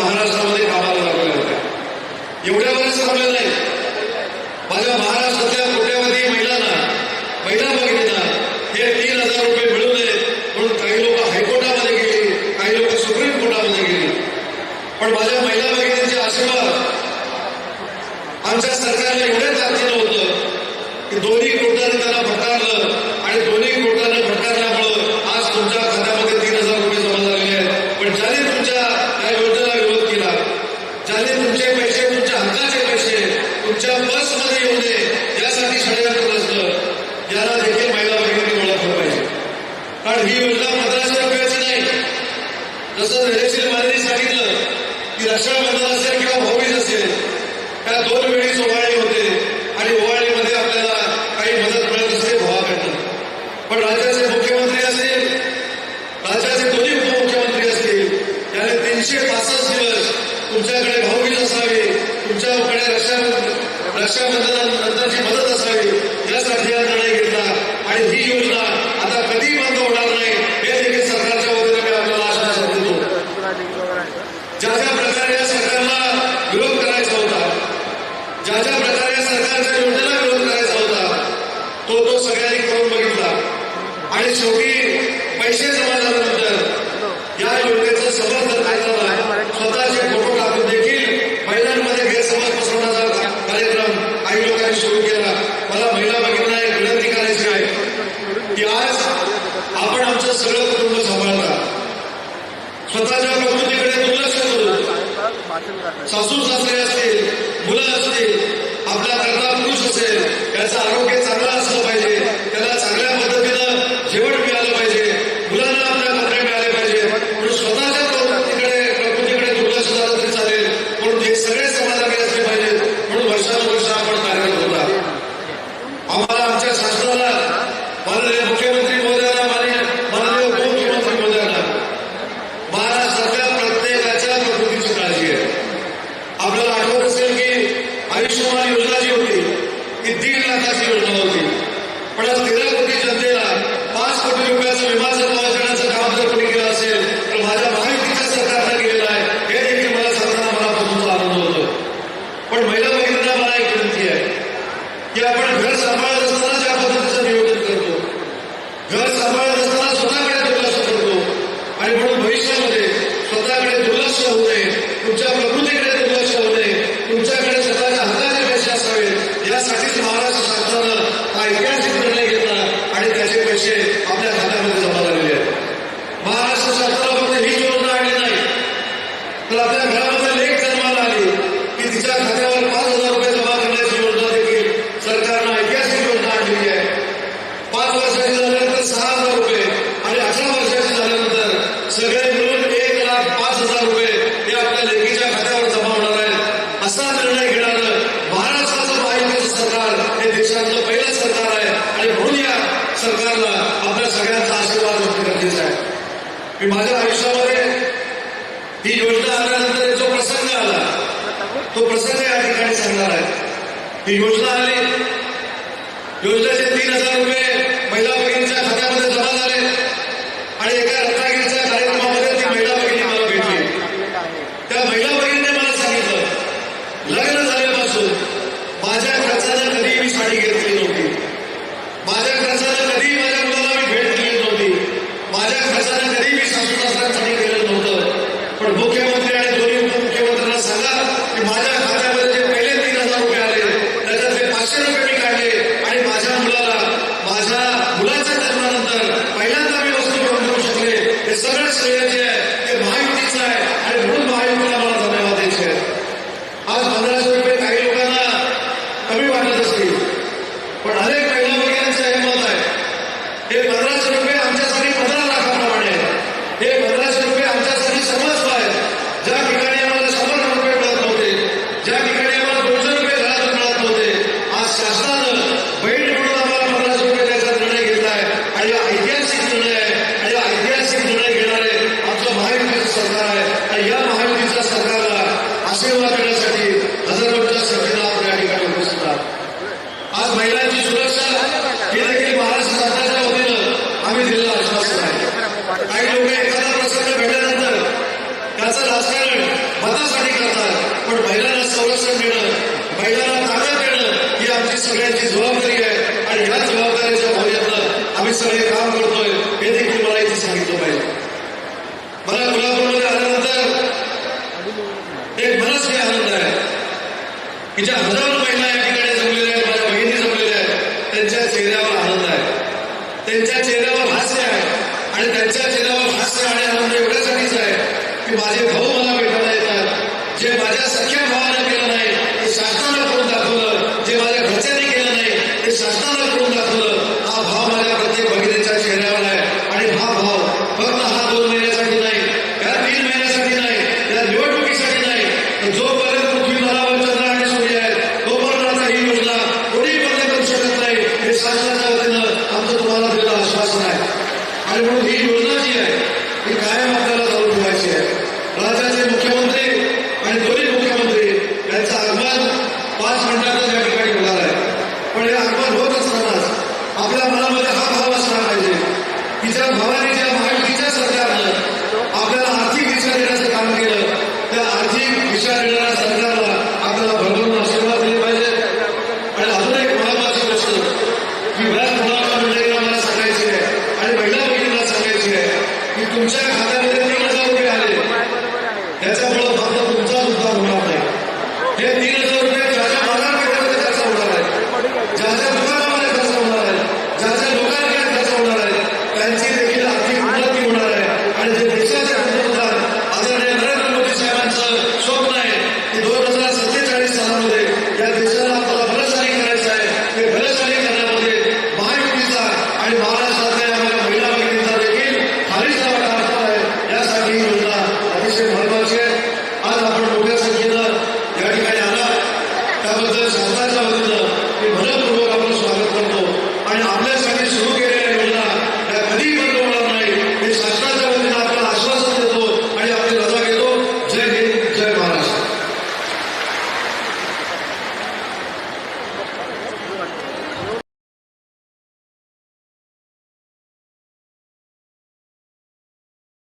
महाराष्ट्रामध्ये कामाला लागलेल्या होत्या एवढ्यावरच थांबलेलं नाही. माझ्या महाराष्ट्रातल्या कोट्यावधी महिलांना महिला भगिनींना हे तीन हजार रुपये मिळू नये म्हणून काही लोक हायकोर्टामध्ये गेली काही लोक सुप्रीम कोर्टामध्ये गेली. पण माझ्या महिला भगिनींचे आशीर्वाद आमच्या सरकारला एवढ्या ताकदीनं होतं की दोन्ही कोर्टाने त्याला भटकारलं आणि दोन्ही कोर्टाने भटकारल्यामुळं आज तुमच्या खात्यामध्ये तीन हजार रुपये जमा झालेले आहेत पण ज्याने तुमच्या या योजनेला विरोध केला ज्याने तुमचे पैसे तुमच्या हक्काचे पैसे तुमच्या बसमध्ये येऊ नये यासाठी षडयंत्र रचलं याला देखील महिला भगिनी ओळखलं पाहिजे कारण ही योजना पंधराशे रुपयाची नाही जसं धैर्यशील मानेने सांगितलं की रक्षाबंधन असेल किंवा भाऊबीज असेल त्या दोन वेळी ओवाळणी होते आणि ओवाळीमध्ये आपल्याला काही मदत मिळत असते भावाकडनं पण राज्याचे मुख्यमंत्री असतील राज्याचे दोन्ही उपमुख्यमंत्री असतील याने तीनशे पासष्ट दिवस तुमच्याकडे भाऊबीज असावे तुमच्याकडे रक्षा रक्षाबंधनानंतरची मदत असावी यासाठी हा निर्णय घेतला आणि ही योजना आता कधी बंद होणार नाही हे देखील सरकारच्या वतीने मी आपल्याला आश्वासन देतो ज्या ज्या प्रकारे या सरकारला विरोध करायचा होता ज्या ज्या प्रकारे या सरकारच्या योजनेला विरोध करायचा होता तो तो सगळ्यांनी करून बघितला आणि शेवटी पैसे जमा झाल्यानंतर या योजनेचं समर्थन करताना स्वतःचे फोटो टाकून देखील महिलांमध्ये गैरसमज पसरवण्याचा कार्यक्रम काही लोकांनी सुरू केला. मला महिला भगिनींना एक विनंती करायची आहे की आज आपण आमचं सगळं कुटुंब सांभाळता. स्वतःच्या प्रकृतीकडे दुर्लक्ष करू. सासू सासरे असतील मुलं असतील आपला करता पुरुष असेल त्याचं आरोग्य चांगलं असलं पाहिजे. जेवण मिळालं पाहिजे मुलांना आपल्या नोकऱ्या मिळाल्या पाहिजे. म्हणून स्वतःच्या प्रकृतीकडे प्रकृतीकडे दुर्लक्ष झालं तरी चालेल. म्हणून हे सगळे समाधानी असले पाहिजे म्हणून वर्षानुवर्ष आपण कार्यरत होता. आम्हाला आमच्या शासनाला माननीय मुख्यमंत्री महोदयांना माननीय माननीय उपमुख्यमंत्री महोदयांना महाराष्ट्रातल्या प्रत्येकाच्या प्रकृतीची काळजी आहे. आपल्याला आठवत असेल की आयुष्यमान योजना जी होती ती दीड लाखाची योजना होती. पण आज तेरा ऐतिहासिक निर्णय घेतला आणि त्याचे पैसे आपल्या खात्यामध्ये जमा झालेले आहेत महाराष्ट्र शासनाला फक्त ही योजना आणली नाही तर आपल्या घरामध्ये लेख जन्माला आली की तिच्या खात्यावर पाच हजार रुपये जमा करण्याची योजना देखील सरकारनं ऐतिहासिक योजना आणलेली आहे पाच वर्षाची झाल्यानंतर सहा हजार रुपये आणि अठरा वर्षाची झाल्यानंतर सगळे मिळून एक लाख पाच हजार रुपये हे आपल्या लेखीच्या खात्यावर जमा होणार आहेत असा निर्णय घेणारं महाराष्ट्राचं महायुतीचं सरकार हे देशातलं पहिलं सरकार आहे आणि म्हणून या सरकारला आपल्या सगळ्यांचा आशीर्वाद असणे गरजेचं आहे मी माझ्या आयुष्यामध्ये ही योजना आल्यानंतर जो प्रसंग आला तो प्रसंग या ठिकाणी सांगणार आहे. ही योजना आली. योजनेचे तीन हजार रुपये महिला भगिनीच्या खात्यामध्ये जमा झाले आणि एका रत्नागिरीच्या कार्यक्रमामध्ये ती महिला भगिनी मला भेटली. त्या महिला भगिनीने मला सांगितलं लग्न झाल्यापासून माझ्या खर्चानं कधी मी साडी घेतली नव्हती. माझ्या आरक्षण देणं महिलांना ताकद देणं ही आमची सगळ्यांची जबाबदारी आहे. आणि ह्या जबाबदारीच्या भविष्यातलं आम्ही सगळे काम करतोय हे देखील मला इथे सांगितलं पाहिजे. मला कोल्हापूरमध्ये आल्यानंतर एक बराच हे आनंद आहे. की ज्या हजारो महिला या ठिकाणी जमलेल्या आहेत माझ्या बहिणी जमलेल्या आहेत त्यांच्या चेहऱ्यावर आनंद आहे. त्यांच्या चेहऱ्यावर हास्य आहे. आणि त्यांच्या चेहऱ्यावर हास्य आणि आनंद एवढ्यासाठीच आहे की माझे भाऊ मला भेटायला येतात जे माझ्या सख्या भावाला गेलं नाही ते शासनानं करून दाखवलं. जे माझ्या घरच्यांनी केलं नाही ते शासनानं करून दाखवलं. हा भाव माझ्या प्रत्येक भगिनीच्या चेहऱ्यावर आहे. आणि हा भाव फक्त हा दोन महिन्यासाठी नाही या तीन महिन्यासाठी नाही या निवडणुकीसाठी नाही. जो Let's have a